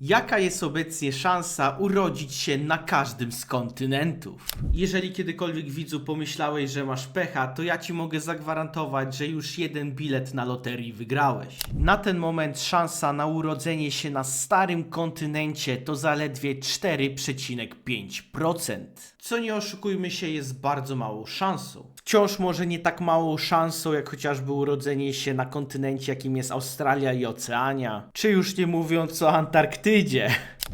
Jaka jest obecnie szansa urodzić się na każdym z kontynentów? Jeżeli kiedykolwiek widzu pomyślałeś, że masz pecha, to ja ci mogę zagwarantować, że już jeden bilet na loterii wygrałeś. Na ten moment szansa na urodzenie się na starym kontynencie to zaledwie 4,5%. Co nie oszukujmy się, jest bardzo małą szansą. Wciąż może nie tak małą szansą, jak chociażby urodzenie się na kontynencie, jakim jest Australia i Oceania. Czy już nie mówiąc o Antarktydzie.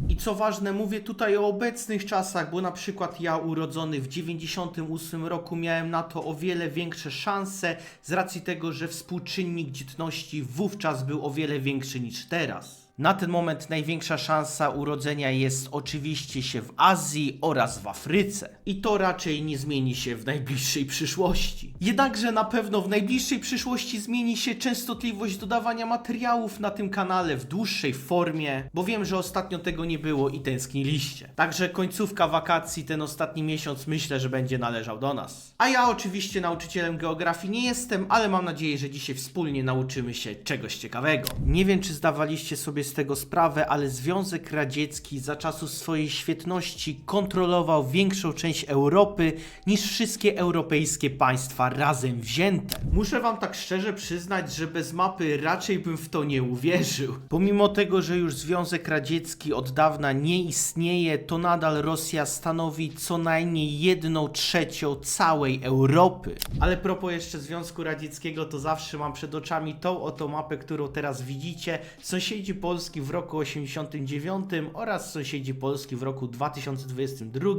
I co ważne, mówię tutaj o obecnych czasach, bo na przykład ja urodzony w 98 roku miałem na to o wiele większe szanse z racji tego, że współczynnik dzietności wówczas był o wiele większy niż teraz. Na ten moment największa szansa urodzenia jest oczywiście się w Azji oraz w Afryce. I to raczej nie zmieni się w najbliższej przyszłości. Jednakże na pewno w najbliższej przyszłości zmieni się częstotliwość dodawania materiałów na tym kanale w dłuższej formie, bo wiem, że ostatnio tego nie było i tęskniliście. Także końcówka wakacji, ten ostatni miesiąc myślę, że będzie należał do nas. A ja oczywiście nauczycielem geografii nie jestem, ale mam nadzieję, że dzisiaj wspólnie nauczymy się czegoś ciekawego. Nie wiem, czy zdawaliście sobie z tego sprawę, ale Związek Radziecki za czasów swojej świetności kontrolował większą część Europy niż wszystkie europejskie państwa razem wzięte. Muszę wam tak szczerze przyznać, że bez mapy raczej bym w to nie uwierzył. Pomimo tego, że już Związek Radziecki od dawna nie istnieje, to nadal Rosja stanowi co najmniej jedną trzecią całej Europy. Ale propos jeszcze Związku Radzieckiego, to zawsze mam przed oczami tą oto mapę, którą teraz widzicie. Sąsiedzi Polski w roku 89 oraz sąsiedzi Polski w roku 2022.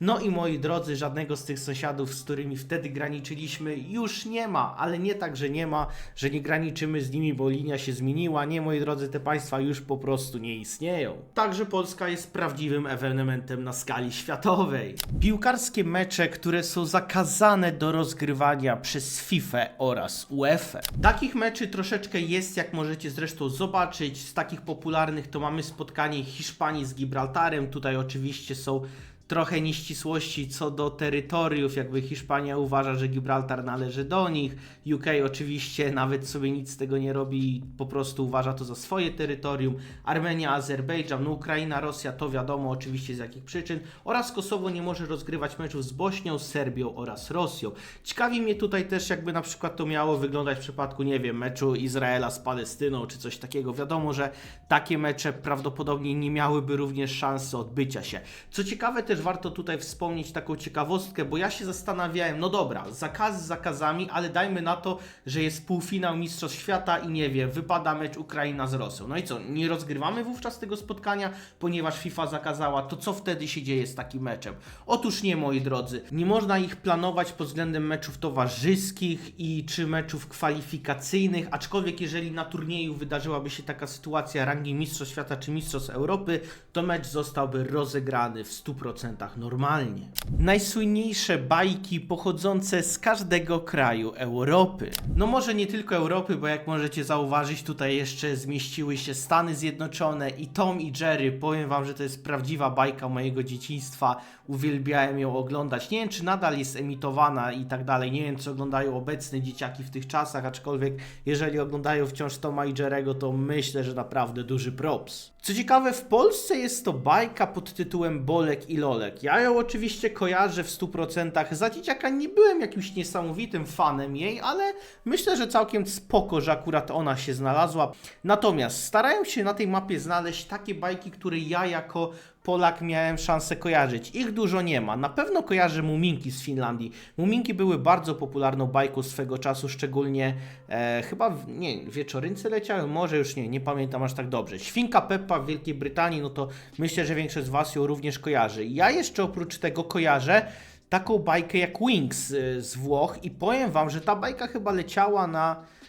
No i moi drodzy, żadnego z tych sąsiadów, z którymi wtedy graniczyliśmy, już nie ma, ale nie tak, że nie ma, że nie graniczymy z nimi, bo linia się zmieniła. Nie, moi drodzy, te państwa już po prostu nie istnieją. Także Polska jest prawdziwym ewenementem na skali światowej. Piłkarskie mecze, które są zakazane do rozgrywania przez FIFA oraz UEFA. Takich meczy troszeczkę jest, jak możecie zresztą zobaczyć. Takich popularnych to mamy spotkanie Hiszpanii z Gibraltarem. Tutaj oczywiście są trochę nieścisłości co do terytoriów, jakby Hiszpania uważa, że Gibraltar należy do nich, UK oczywiście nawet sobie nic z tego nie robi po prostu uważa to za swoje terytorium, Armenia, Azerbejdżan, no Ukraina, Rosja to wiadomo oczywiście z jakich przyczyn oraz Kosowo nie może rozgrywać meczów z Bośnią, Serbią oraz Rosją. Ciekawi mnie tutaj też jakby na przykład to miało wyglądać w przypadku, nie wiem, meczu Izraela z Palestyną czy coś takiego. Wiadomo, że takie mecze prawdopodobnie nie miałyby również szansy odbycia się. Co ciekawe też warto tutaj wspomnieć taką ciekawostkę, bo ja się zastanawiałem, no dobra, zakazy zakazami, ale dajmy na to, że jest półfinał Mistrzostw Świata i nie wiem, wypada mecz Ukraina z Rosją. No i co, nie rozgrywamy wówczas tego spotkania, ponieważ FIFA zakazała, to co wtedy się dzieje z takim meczem? Otóż nie, moi drodzy, nie można ich planować pod względem meczów towarzyskich i czy meczów kwalifikacyjnych, aczkolwiek jeżeli na turnieju wydarzyłaby się taka sytuacja rangi Mistrzostw Świata czy Mistrzostw Europy, to mecz zostałby rozegrany w 100% normalnie. Najsłynniejsze bajki pochodzące z każdego kraju Europy. No może nie tylko Europy, bo jak możecie zauważyć, tutaj jeszcze zmieściły się Stany Zjednoczone i Tom i Jerry. Powiem wam, że to jest prawdziwa bajka mojego dzieciństwa. Uwielbiałem ją oglądać. Nie wiem, czy nadal jest emitowana i tak dalej. Nie wiem, czy oglądają obecne dzieciaki w tych czasach, aczkolwiek jeżeli oglądają wciąż Toma i Jerego, to myślę, że naprawdę duży props. Co ciekawe, w Polsce jest to bajka pod tytułem Bolek i Lolek. Ja ją oczywiście kojarzę w 100%. Za dzieciaka nie byłem jakimś niesamowitym fanem jej, ale myślę, że całkiem spoko, że akurat ona się znalazła. Natomiast starają się na tej mapie znaleźć takie bajki, które ja jako Polak miałem szansę kojarzyć. Ich dużo nie ma. Na pewno kojarzę Muminki z Finlandii. Muminki były bardzo popularną bajką swego czasu, szczególnie e, chyba, w, nie, wieczorynce leciały, może już nie, nie pamiętam aż tak dobrze. Świnka Peppa w Wielkiej Brytanii, no to myślę, że większość z Was ją również kojarzy. Ja jeszcze oprócz tego kojarzę taką bajkę jak Wings y, z Włoch i powiem Wam, że ta bajka chyba leciała na e,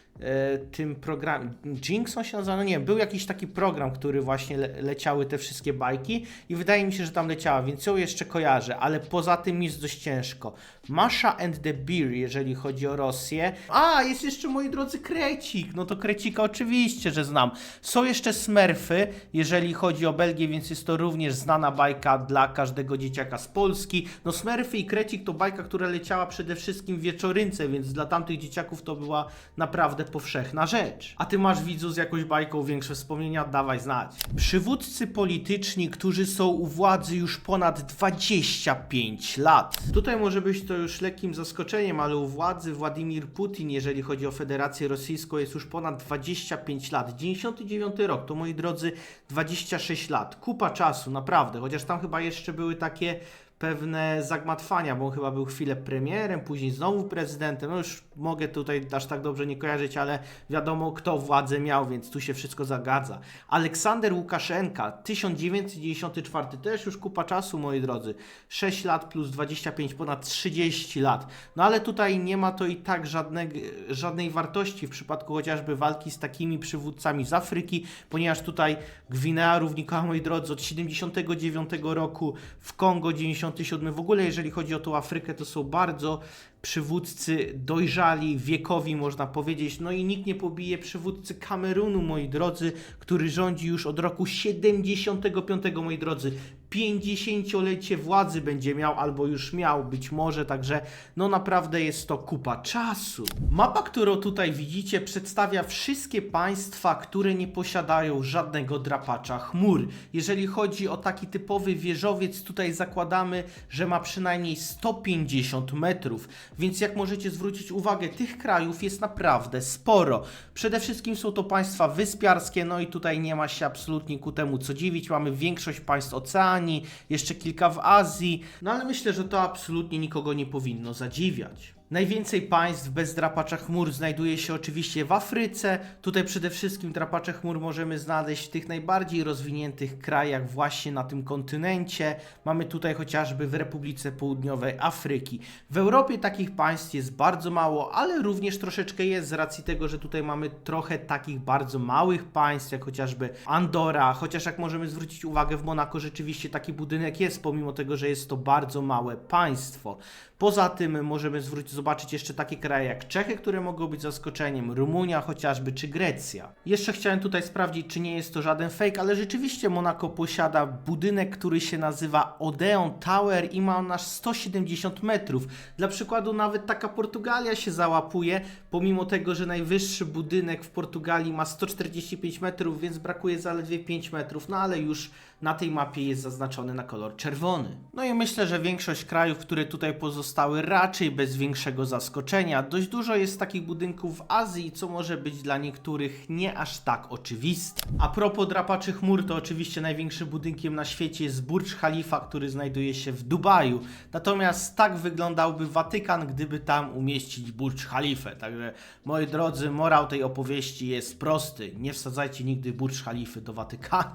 tym programie. Jinx się nazywa? No nie był jakiś taki program, który właśnie le leciały te wszystkie bajki i wydaje mi się, że tam leciała, więc ją jeszcze kojarzę, ale poza tym jest dość ciężko. Masha and the Beer, jeżeli chodzi o Rosję. A, jest jeszcze, moi drodzy, Krecik. No to Krecika oczywiście, że znam. Są jeszcze Smurfy, jeżeli chodzi o Belgię, więc jest to również znana bajka dla każdego dzieciaka z Polski. No Smurfy i Krecik to bajka, która leciała przede wszystkim w wieczorynce, więc dla tamtych dzieciaków to była naprawdę powszechna rzecz. A ty masz widzu z jakąś bajką większe wspomnienia? Dawaj znać. Przywódcy polityczni, którzy są u władzy już ponad 25 lat. Tutaj może być to już lekkim zaskoczeniem, ale u władzy Władimir Putin, jeżeli chodzi o Federację Rosyjską, jest już ponad 25 lat. 99 rok, to moi drodzy 26 lat. Kupa czasu, naprawdę. Chociaż tam chyba jeszcze były takie pewne zagmatwania, bo on chyba był chwilę premierem, później znowu prezydentem. No już mogę tutaj aż tak dobrze nie kojarzyć, ale wiadomo kto władzę miał, więc tu się wszystko zagadza. Aleksander Łukaszenka, 1994, też już kupa czasu, moi drodzy. 6 lat plus 25, ponad 30 lat. No ale tutaj nie ma to i tak żadnego, żadnej wartości w przypadku chociażby walki z takimi przywódcami z Afryki, ponieważ tutaj Gwinea równikała, moi drodzy, od 79 roku, w Kongo 97. W ogóle jeżeli chodzi o tą Afrykę, to są bardzo przywódcy dojrzali, wiekowi można powiedzieć. No i nikt nie pobije przywódcy Kamerunu, moi drodzy, który rządzi już od roku 75, moi drodzy. 50-lecie władzy będzie miał, albo już miał być może, także no naprawdę jest to kupa czasu. Mapa, którą tutaj widzicie, przedstawia wszystkie państwa, które nie posiadają żadnego drapacza chmur. Jeżeli chodzi o taki typowy wieżowiec, tutaj zakładamy, że ma przynajmniej 150 metrów, więc jak możecie zwrócić uwagę, tych krajów jest naprawdę sporo. Przede wszystkim są to państwa wyspiarskie, no i tutaj nie ma się absolutnie ku temu co dziwić. Mamy większość państw Oceanii, jeszcze kilka w Azji, no ale myślę, że to absolutnie nikogo nie powinno zadziwiać. Najwięcej państw bez drapacza chmur znajduje się oczywiście w Afryce. Tutaj przede wszystkim drapacze chmur możemy znaleźć w tych najbardziej rozwiniętych krajach właśnie na tym kontynencie. Mamy tutaj chociażby w Republice Południowej Afryki. W Europie takich państw jest bardzo mało, ale również troszeczkę jest z racji tego, że tutaj mamy trochę takich bardzo małych państw, jak chociażby Andora, chociaż jak możemy zwrócić uwagę w Monako rzeczywiście taki budynek jest, pomimo tego, że jest to bardzo małe państwo. Poza tym możemy zwrócić, zobaczyć jeszcze takie kraje jak Czechy, które mogą być zaskoczeniem, Rumunia chociażby, czy Grecja. Jeszcze chciałem tutaj sprawdzić, czy nie jest to żaden fake, ale rzeczywiście Monako posiada budynek, który się nazywa Odeon Tower i ma on aż 170 metrów. Dla przykładu nawet taka Portugalia się załapuje, pomimo tego, że najwyższy budynek w Portugalii ma 145 metrów, więc brakuje zaledwie 5 metrów, no ale już na tej mapie jest zaznaczony na kolor czerwony. No i myślę, że większość krajów, które tutaj pozostały, raczej bez większego zaskoczenia. Dość dużo jest takich budynków w Azji, co może być dla niektórych nie aż tak oczywiste. A propos drapaczy chmur, to oczywiście największym budynkiem na świecie jest Burj Khalifa, który znajduje się w Dubaju. Natomiast tak wyglądałby Watykan, gdyby tam umieścić Burj Khalifę. Także moi drodzy, morał tej opowieści jest prosty. Nie wsadzajcie nigdy Burj Khalify do Watykanu.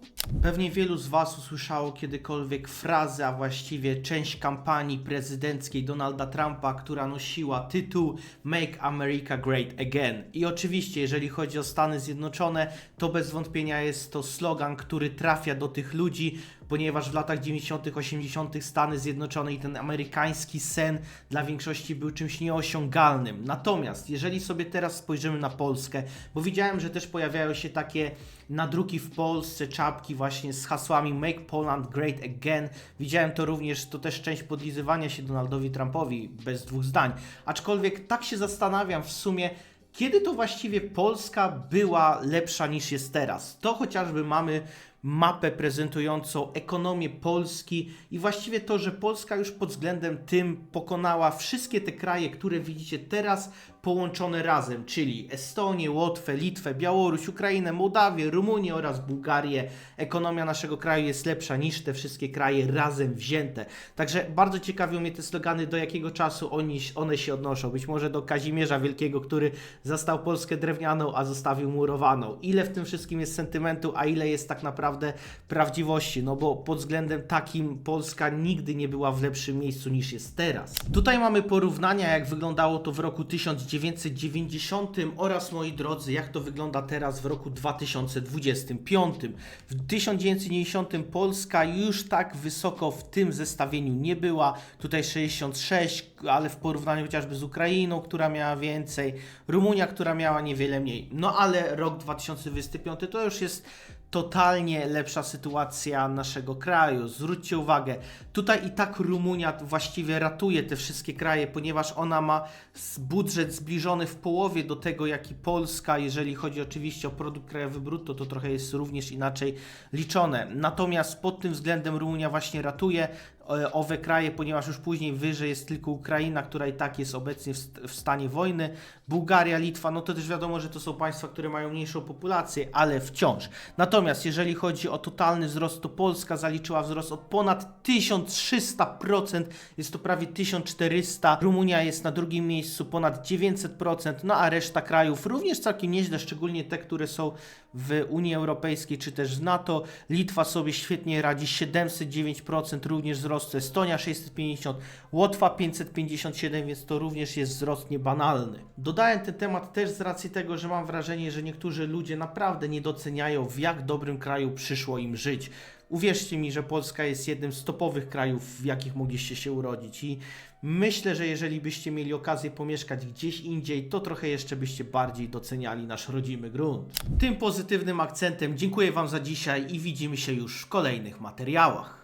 Pewnie wielu z Was usłyszało kiedykolwiek frazę, a właściwie część kampanii prezydenckiej Donalda Trumpa, która nosiła tytuł Make America Great Again. I oczywiście, jeżeli chodzi o Stany Zjednoczone, to bez wątpienia jest to slogan, który trafia do tych ludzi, ponieważ w latach 90., 80. Stany Zjednoczone i ten amerykański sen dla większości był czymś nieosiągalnym. Natomiast jeżeli sobie teraz spojrzymy na Polskę, bo widziałem, że też pojawiają się takie nadruki w Polsce, czapki właśnie z hasłami Make Poland Great Again. Widziałem to również, to też część podlizywania się Donaldowi Trumpowi, bez dwóch zdań. Aczkolwiek tak się zastanawiam w sumie, kiedy to właściwie Polska była lepsza niż jest teraz? To chociażby mamy mapę prezentującą ekonomię Polski i właściwie to, że Polska już pod względem tym pokonała wszystkie te kraje, które widzicie teraz połączone razem, czyli Estonię, Łotwę, Litwę, Białoruś, Ukrainę, Mołdawię, Rumunię oraz Bułgarię. Ekonomia naszego kraju jest lepsza niż te wszystkie kraje razem wzięte. Także bardzo ciekawią mnie te slogany, do jakiego czasu oni, one się odnoszą. Być może do Kazimierza Wielkiego, który zastał Polskę drewnianą, a zostawił murowaną. Ile w tym wszystkim jest sentymentu, a ile jest tak naprawdę prawdziwości? No bo pod względem takim Polska nigdy nie była w lepszym miejscu niż jest teraz. Tutaj mamy porównania, jak wyglądało to w roku 1990 oraz, moi drodzy, jak to wygląda teraz w roku 2025. W 1990 Polska już tak wysoko w tym zestawieniu nie była. Tutaj 66, ale w porównaniu chociażby z Ukrainą, która miała więcej, Rumunia, która miała niewiele mniej. No ale rok 2025 to już jest totalnie lepsza sytuacja naszego kraju. Zwróćcie uwagę, tutaj i tak Rumunia właściwie ratuje te wszystkie kraje, ponieważ ona ma budżet zbliżony w połowie do tego, jaki Polska, jeżeli chodzi oczywiście o produkt krajowy brutto, to trochę jest również inaczej liczone. Natomiast pod tym względem Rumunia właśnie ratuje owe kraje, ponieważ już później wyżej jest tylko Ukraina, która i tak jest obecnie w, st- w stanie wojny. Bułgaria, Litwa, no to też wiadomo, że to są państwa, które mają mniejszą populację, ale wciąż. Natomiast jeżeli chodzi o totalny wzrost, to Polska zaliczyła wzrost od ponad 1300%, jest to prawie 1400. Rumunia jest na drugim miejscu ponad 900%, no a reszta krajów również całkiem nieźle, szczególnie te, które są w Unii Europejskiej czy też w NATO. Litwa sobie świetnie radzi 709% również wzrostu, Estonia 650, Łotwa 557, więc to również jest wzrost niebanalny. Dodałem ten temat też z racji tego, że mam wrażenie, że niektórzy ludzie naprawdę nie doceniają w jak dobrym kraju przyszło im żyć. Uwierzcie mi, że Polska jest jednym z topowych krajów, w jakich mogliście się urodzić i myślę, że jeżeli byście mieli okazję pomieszkać gdzieś indziej, to trochę jeszcze byście bardziej doceniali nasz rodzimy grunt. Tym pozytywnym akcentem dziękuję Wam za dzisiaj i widzimy się już w kolejnych materiałach.